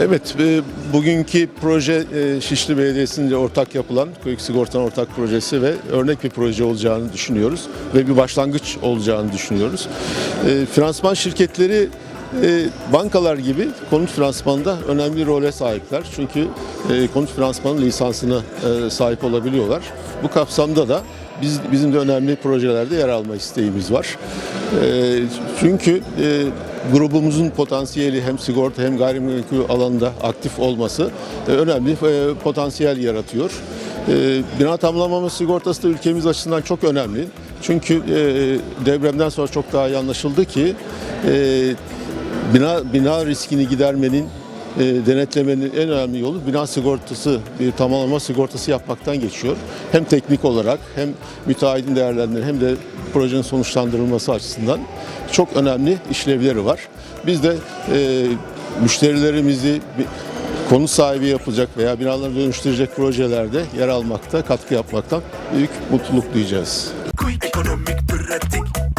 Evet, e, bugünkü proje e, Şişli Belediyesi'nce ortak yapılan Köyük Sigorta'nın ortak projesi ve örnek bir proje olacağını düşünüyoruz ve bir başlangıç olacağını düşünüyoruz. E, Finansman şirketleri e, bankalar gibi konut finansmanında önemli role sahipler. Çünkü e, konut finansmanın lisansına sahip olabiliyorlar. Bu kapsamda da biz bizim de önemli projelerde yer alma isteğimiz var. Çünkü e, grubumuzun potansiyeli hem sigorta hem gayrimenkul alanında aktif olması e, önemli e, potansiyel yaratıyor. E, Bina tamamlama sigortası da ülkemiz açısından çok önemli. Çünkü depremden sonra çok daha iyi anlaşıldı ki bina bina riskini gidermenin e, denetlemenin en önemli yolu bina sigortası, bir tamamlama sigortası yapmaktan geçiyor. Hem teknik olarak hem müteahhitin değerlendirme hem de projenin sonuçlandırılması açısından çok önemli işlevleri var. Biz de e, müşterilerimizi konut sahibi yapacak veya binaları dönüştürecek projelerde yer almakta, katkı yapmaktan büyük mutluluk duyacağız. Ekonomik, pratik,